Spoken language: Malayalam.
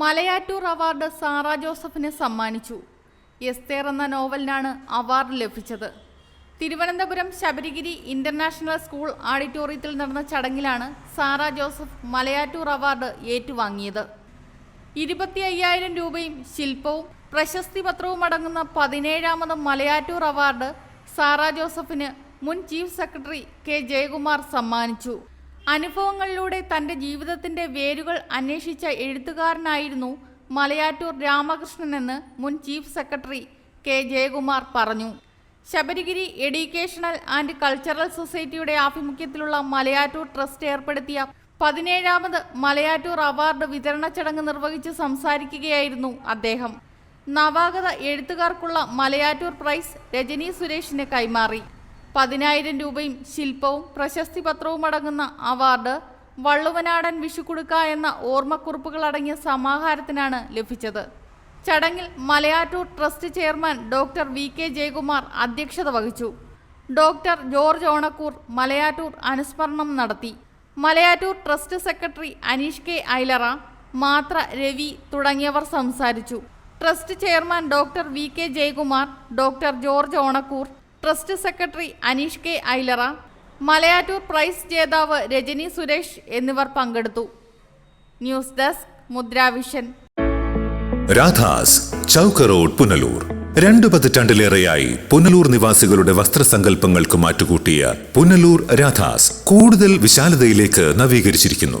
മലയാറ്റൂർ അവാർഡ് സാറ ജോസഫിന് സമ്മാനിച്ചു. എസ്തേർ എന്ന നോവലിനാണ് അവാർഡ് ലഭിച്ചത്. തിരുവനന്തപുരം ശബരിഗിരി ഇന്റർനാഷണൽ സ്കൂൾ ഓഡിറ്റോറിയത്തിൽ നടന്ന ചടങ്ങിലാണ് സാറ ജോസഫ് മലയാറ്റൂർ അവാർഡ് ഏറ്റുവാങ്ങിയത്. ഇരുപത്തി അയ്യായിരം രൂപയും ശില്പവും പ്രശസ്തി പത്രവും അടങ്ങുന്ന പതിനേഴാമത് മലയാറ്റൂർ അവാർഡ് സാറ ജോസഫിന് മുൻ ചീഫ് സെക്രട്ടറി കെ ജയകുമാർ സമ്മാനിച്ചു. അനുഭവങ്ങളിലൂടെ തന്റെ ജീവിതത്തിന്റെ വേരുകൾ അന്വേഷിച്ച എഴുത്തുകാരനായിരുന്നു മലയാറ്റൂർ രാമകൃഷ്ണനെന്ന് മുൻ ചീഫ് സെക്രട്ടറി കെ ജയകുമാർ പറഞ്ഞു. ശബരിഗിരി എഡ്യൂക്കേഷണൽ ആൻഡ് കൾച്ചറൽ സൊസൈറ്റിയുടെ ആഭിമുഖ്യത്തിലുള്ള മലയാറ്റൂർ ട്രസ്റ്റ് ഏർപ്പെടുത്തിയ പതിനേഴാമത് മലയാറ്റൂർ അവാർഡ് വിതരണ ചടങ്ങ് നിർവഹിച്ച് സംസാരിക്കുകയായിരുന്നു അദ്ദേഹം. നവാഗത എഴുത്തുകാർക്കുള്ള മലയാറ്റൂർ പ്രൈസ് രജനി സുരേഷിന് കൈമാറി. പതിനായിരം രൂപയും ശില്പവും പ്രശസ്തി പത്രവും അടങ്ങുന്ന അവാർഡ് വള്ളുവനാടൻ വിഷുക്കുടുക്ക എന്ന ഓർമ്മക്കുറിപ്പുകൾ അടങ്ങിയ സമാഹാരത്തിനാണ് ലഭിച്ചത്. ചടങ്ങിൽ Malayattoor trust chairman doctor V K Jayakumar അധ്യക്ഷത വഹിച്ചു. ഡോക്ടർ ജോർജ് ഓണക്കൂർ മലയാറ്റൂർ അനുസ്മരണം നടത്തി. Malayattoor trust secretary Aneesh K Ailara മാത്ര രവി തുടങ്ങിയവർ സംസാരിച്ചു. Trust chairman doctor V K Jayakumar doctor George Onakkoor trust secretary Aneesh K Ailara Malayattoor prize ജേതാവ് രജനി സുരേഷ് എന്നിവർ പങ്കെടുത്തു. News desk Mudra vision. Radha's Chowk road Punalur. രണ്ടു പതിറ്റാണ്ടിലേറെയായി പുനലൂർ നിവാസികളുടെ വസ്ത്രസങ്കല്പങ്ങൾക്ക് മാറ്റുകൂട്ടിയ പുനലൂർ രാധാസ് കൂടുതൽ വിശാലതയിലേക്ക് നവീകരിച്ചിരിക്കുന്നു.